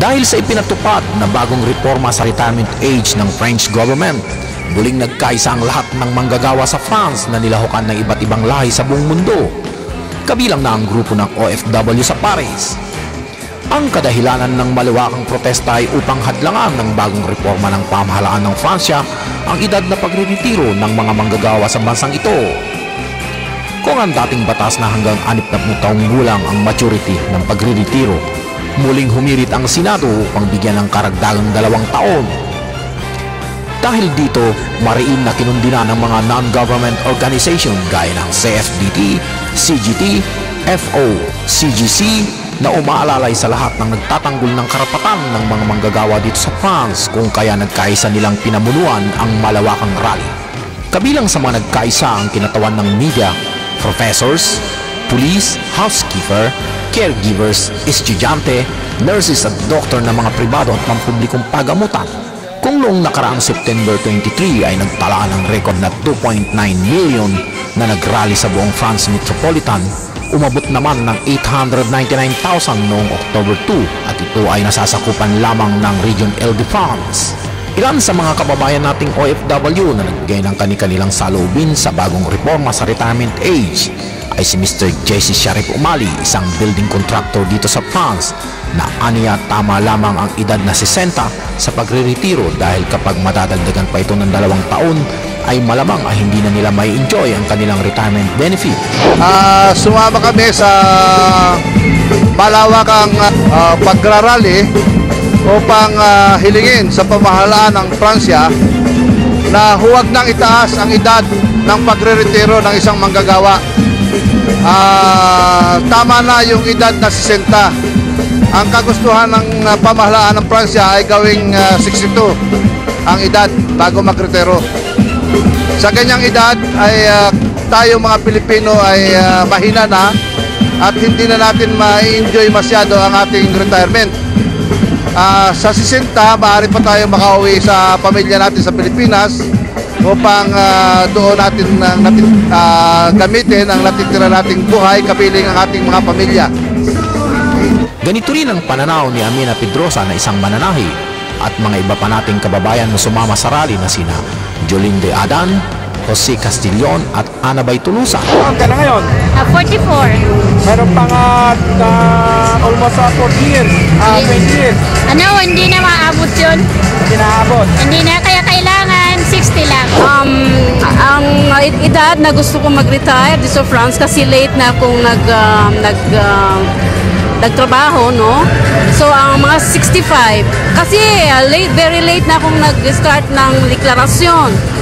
sa ipinatupad na bagong reforma sa retirement age ng French government, muling nagkaisa ang lahat ng manggagawa sa France na nilahukan ng iba't ibang lahi sa buong mundo. Kabilang na ang grupo ng OFW sa Paris. Ang kadahilanan ng maliwakang protesta ay upang hadlangan ng bagong reforma ng pamahalaan ng Fransya ang edad na pagriritiro ng mga manggagawa sa bansang ito. Kung ang dating batas na hanggang 60 taong gulang ang maturity ng pagriritiro, muling humirit ang Senado upang bigyan ng karagdagang dalawang taon. Dahil dito, mariin na kinundina ng mga non-government organization gaya ng CFDT, CGT, FO, CGC na umaalalay sa lahat ng nagtatanggol ng karapatan ng mga manggagawa dito sa France kung kaya nagkaisa nilang pinamunuan ang malawakang rally. Kabilang sa mga nagkaisa ang kinatawan ng media, professors, police, housekeeper, caregivers, estudyante, nurses at doktor ng mga pribado at pampublikong pagamutan. Kung noong nakaraang September 23 ay nagtala ng record na 2.9 million na nagrally sa buong France Metropolitan, umabot naman ng 899,000 noong October 2 at ito ay nasasakupan lamang ng Region Ile-de-France. Ilan sa mga kababayan nating OFW na nagbigay ng kanilang salubin sa bagong reforma sa retirement age ay si Mr. Jesse Sharif Umali, isang building contractor dito sa France na aniya tama lamang ang edad na 60 sa pagre-retiro dahil kapag madadagdagan pa ito ng dalawang taon ay malamang ay hindi na nila may enjoy ang kanilang retirement benefit. Ah, sumama kami sa malawakang uh, pagrarally upang ah, hilingin sa pamahalaan ng Pransya na huwag nang itaas ang edad ng pagre-retiro ng isang manggagawa. Ah, tama na yung edad na 60. Ang kagustuhan ng ah, pamahalaan ng Pransya ay gawing ah, 62 ang edad bago magretiro. Sa ganyang edad ay ah, tayo mga Pilipino ay ah, mahina na at hindi na natin ma-enjoy masyado ang ating retirement. Ah, sa 60, maaari pa tayo makauwi sa pamilya natin sa Pilipinas upang ah, doon natin, ah, natin ah, gamitin ang natitira nating buhay kapiling ang ating mga pamilya. Ganito rin ang pananaw ni Amina Pedrosa na isang mananahi at mga iba pa nating kababayan na sumama sa rally na sina Jolene de Adan, Jose Castillon at Anabay Tulusa. Ang ka na ngayon? Ah, 44. Meron pa nga uh, almost uh, 40 years, uh, 20 years. Ano, hindi na maabot yun. Hindi naabot. Hindi na, ang edad na gusto kong mag-retire dito sa France kasi late na akong nag, um, nag, um, nagtrabaho, no? So, ang mga 65. Kasi uh, late, very late na akong nag-start ng deklarasyon.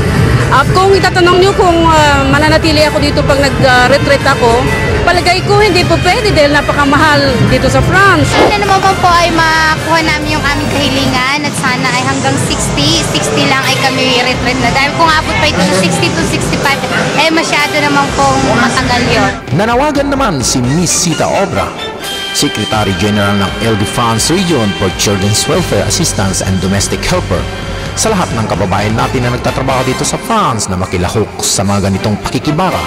At kung itatanong nyo kung uh, mananatili ako dito pag nag-retreat ako, palagay ko hindi po pwede dahil napakamahal dito sa France. Sana naman po, po ay makuha namin yung aming kahilingan at sana ay hanggang 60, 60 lang ay kami retreat na. Dahil kung abot pa ito ng 60 to 65, masyado naman pong matagal yun. Nanawagan naman si Miss Sita Obra, Secretary General ng LD France Region for Children's Welfare Assistance and Domestic Helper sa lahat ng kababayan natin na nagtatrabaho dito sa France na makilahok sa mga ganitong pakikibara.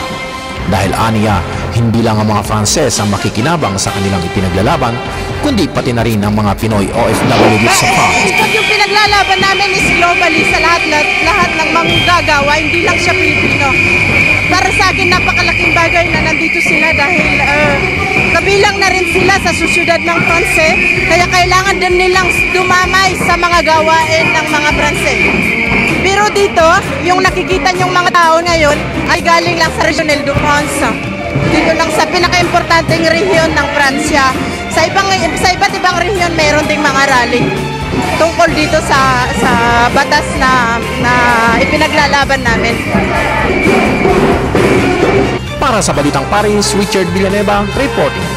Dahil aniya, hindi lang ang mga Frances ang makikinabang sa kanilang ipinaglalaban, kundi pati na rin ang mga Pinoy OFW dito sa France. Yung pinaglalaban namin is globally sa lahat, lahat, lahat ng manggagawa, hindi lang siya Pilipino. Para sa akin, napakalaking bagay na nandito sila dahil uh, kabilang na rin sila sa susyudad ng Pranse, kaya kailangan din nilang dumamay sa mga gawain ng mga Pranse. Pero dito, yung nakikita niyong mga tao ngayon ay galing lang sa Region Ile-de-France. Dito lang sa pinaka-importanteng rehiyon ng Pransya. Sa ibang sa iba't ibang rehiyon mayroon ding mga rally tungkol dito sa sa batas na na ipinaglalaban namin. Para sa Balitang Paris, Richard Villanueva, reporting